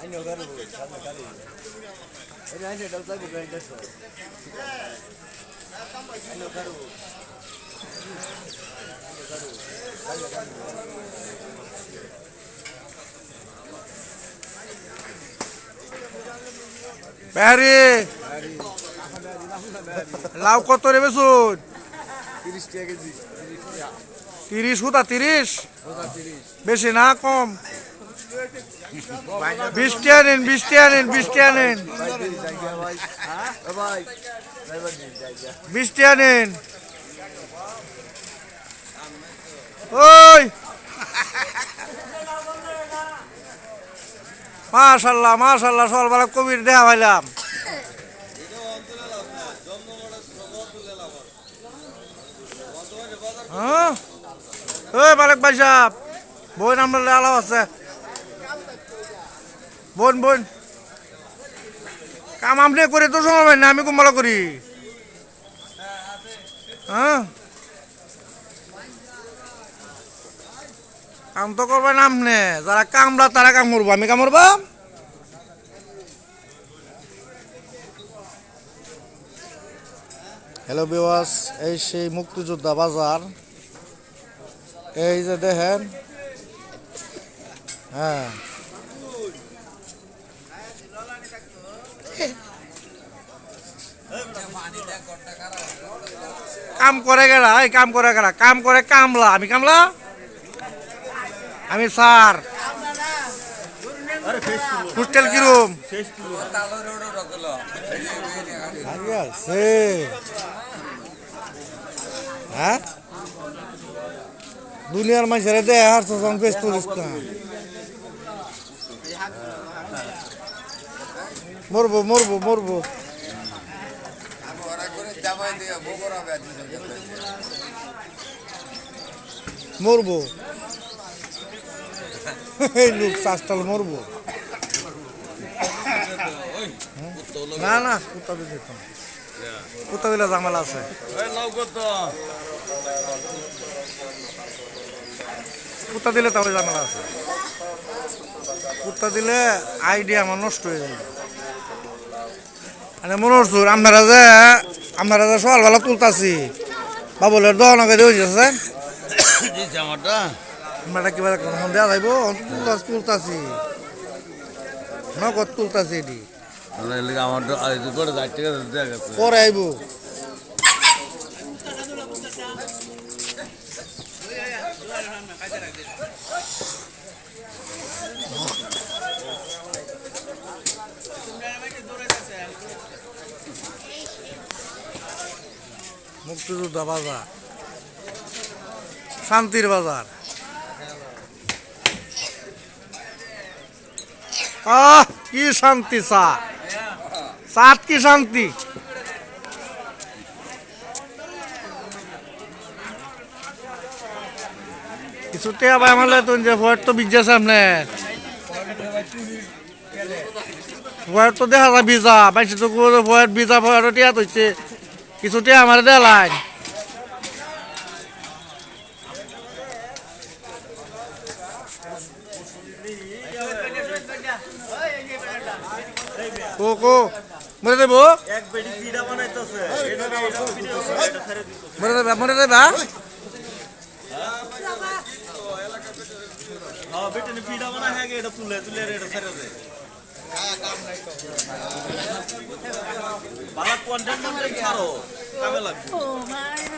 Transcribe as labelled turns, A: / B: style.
A: Anh nhớ cái này, cái này cái gì? Anh anh sẽ đâu ra cái này chứ? Anh nhớ cái này.
B: প্যারি লাউ কত রে বেসুন
A: তিরিশ টাকা KG
B: তিরিশ হুতা তিরিশ। বেশি না, কম। বিশ টাকা নিন বিশ টাকা নিন বিশ টাকা নিন ভাই
A: দিদি জায়গা ভাই ও ভাই ড্রাইভার দিদি জায়গা
B: বিশ টাকা নিন ওই। মাশাল্লাহ মাশাল্লাহ, সকালবেলা কবির দেখা পাইলাম হ্যাঁ? ওই মালিক ভাই সাহেব, বোন আমরা আলাপ আছে। বোন বোন। কাম আপনি করে তো সময় না, আমি কুম্বালা করি। হ্যাঁ? কাম তো করবেন আপনি, যারা কামলা তারা কাম করব, আমি কাম করব? হ্যালো বিওয়াস এই সেই মুক্তিযোদ্ধা বাজার। এই যে দেখেন। হ্যাঁ। কাম করে গেলা এই কাম করে গেলা কাম করে কামলা। আমি কামলা? আমি স্যার।
C: হোস্টেল
B: কিরম হ্যাঁ? দুনিয়ার মানুষের দে আর তো পেশ করিস না। মরবো মরবো মরবো। মরবো। লোক চাষটাল মরবো।
D: না
B: না, কুত্তা দিতে যেত না। কুত্তা দিলে জামালা আছে। কুত্তা দিলে তাহলে জামালা আছে। কুত্তা দিলে আইডিয়া আমার নষ্ট হয়ে যাবে। মানে মনে হচ্ছে আপনারা যে আপনারা যে সকালবেলা তুলতাছি বাবুলের দহনকে দিয়ে যাচ্ছে আমরা কিবা কখন দেওয়া যাইব? তুলতাছি তুলতাছি। নগদ তুলতাছি এটি। করে আইব। মুক্তিযোদ্ধা বাজার। শান্তির বাজার। কি শান্তি সাত কি শান্তি? কিছুতে আবার আমার তুই যে ভয়ের তো বিজ্ঞা সামনে ভয়ের তো দেখা যায় বিজা পাইছি তো ভয়ের বিজা ভয়ের টিয়া হচ্ছে কিছুতে আমার দেলাই কো কো, মরে দেবো?
C: মরে
B: দেবে, মরে
C: হ্যাঁ হ্যাঁ তুলে তুলে দে। বালা কন্টেন্ট ছাড়ো কামে লাগবে।